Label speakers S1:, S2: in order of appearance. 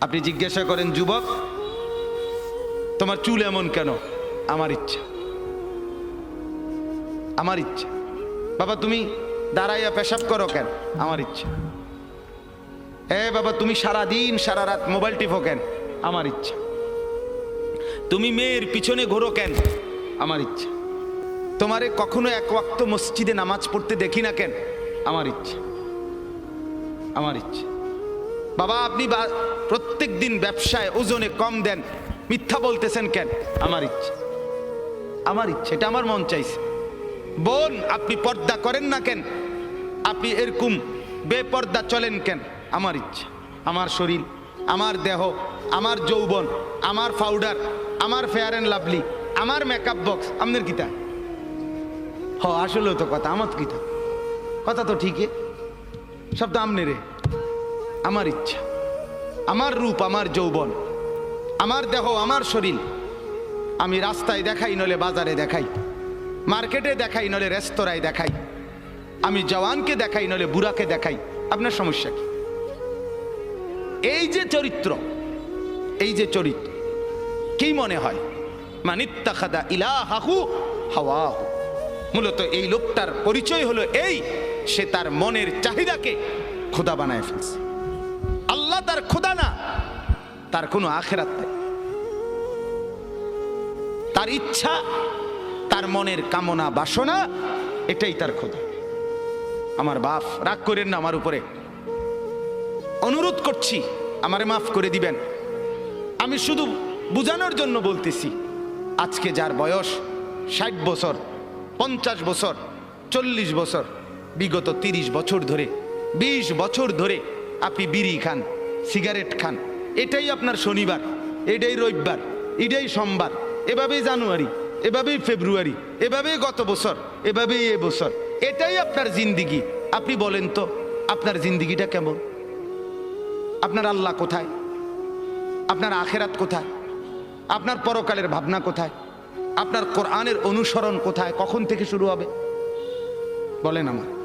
S1: আপনি জিজ্ঞাসা করেন, যুবক, তোমার চুল এমন কেন? আমার ইচ্ছা। আমার ইচ্ছা। বাবা, তুমি দাঁড়াইয়া পেশাব করো কেন? আমার ইচ্ছা। এ বাবা, তুমি সারা দিন সারা রাত মোবাইল টিপো কেন? আমার ইচ্ছা। তুমি মেয়ের পিছনে ঘোরো কেন? আমার ইচ্ছা। তোমারে কখনো এক ওয়াক্ত মসজিদে নামাজ পড়তে দেখি না কেন? আমার ইচ্ছা। আমার ইচ্ছা। বাবা, আপনি প্রত্যেক দিন ব্যবসায় ওজনে কম দেন। মিথ্যা বলতেছেন কেন? আমার ইচ্ছে। আমার ইচ্ছে, এটা আমার মন চাইছে। বোন, আপনি পর্দা করেন না কেন? আপনি এরকম বেপর্দা চলেন কেন? আমার ইচ্ছে, আমার শরীর, আমার দেহ, আমার যৌবন, আমার পাউডার আমার ফেয়ার অ্যান্ড লাভলি আমার মেকআপ বক্স আপনার কিতা হ, আসলেও তো কথা, আমার কিতা কথা তো ঠিকই। সব তো আমনে রে আমার ইচ্ছা, আমার রূপ, আমার যৌবন, আমার দেহ, আমার শরীর, আমি রাস্তায় দেখাই নলে বাজারে দেখাই, মার্কেটে দেখাই নলে রেস্তোরাঁয় দেখাই, আমি জওয়ানকে দেখাই নলে বুড়াকে দেখাই, আপনার সমস্যা কি? এই যে চরিত্র, এই যে চরিত্র, কি মনে হয়? মানিত্তাখাদা ইলাহাহু হাওয়াহু। মূলত এই লোকটার পরিচয় হলো এই, সে তার মনের চাহিদাকে খোদা বানায় ফেলছে। তার খোদা না, তার কোনো আখেরাত নাই। তার ইচ্ছা, তার মনের কামনা, বাসনা, এটাই তার খোদা আমার বাপ, রাগ করেন না আমার উপরে। অনুরোধ করছি, আমারে মাফ করে দিবেন। আমি শুধু বুঝানোর জন্য বলতেছি, আজকে যার বয়স ষাট বছর, পঞ্চাশ বছর, চল্লিশ বছর, বিগত তিরিশ বছর ধরে, বিশ বছর ধরে আপনি বিড়ি খান। সিগারেট খান। এটাই আপনার শনিবার, এটাই রবিবার, এটাই সোমবার, এভাবেই জানুয়ারি, এভাবেই ফেব্রুয়ারি, এভাবেই গত বছর, এভাবেই এ বছর। এটাই আপনার জিন্দিগি। আপনি বলেন তো, আপনার জিন্দিগিটা কেমন? আপনার আল্লাহ কোথায়? আপনার আখেরাত কোথায়? আপনার পরকালের ভাবনা কোথায়? আপনার কোরআনের অনুসরণ কোথায়? কখন থেকে শুরু হবে? বলেন আমার।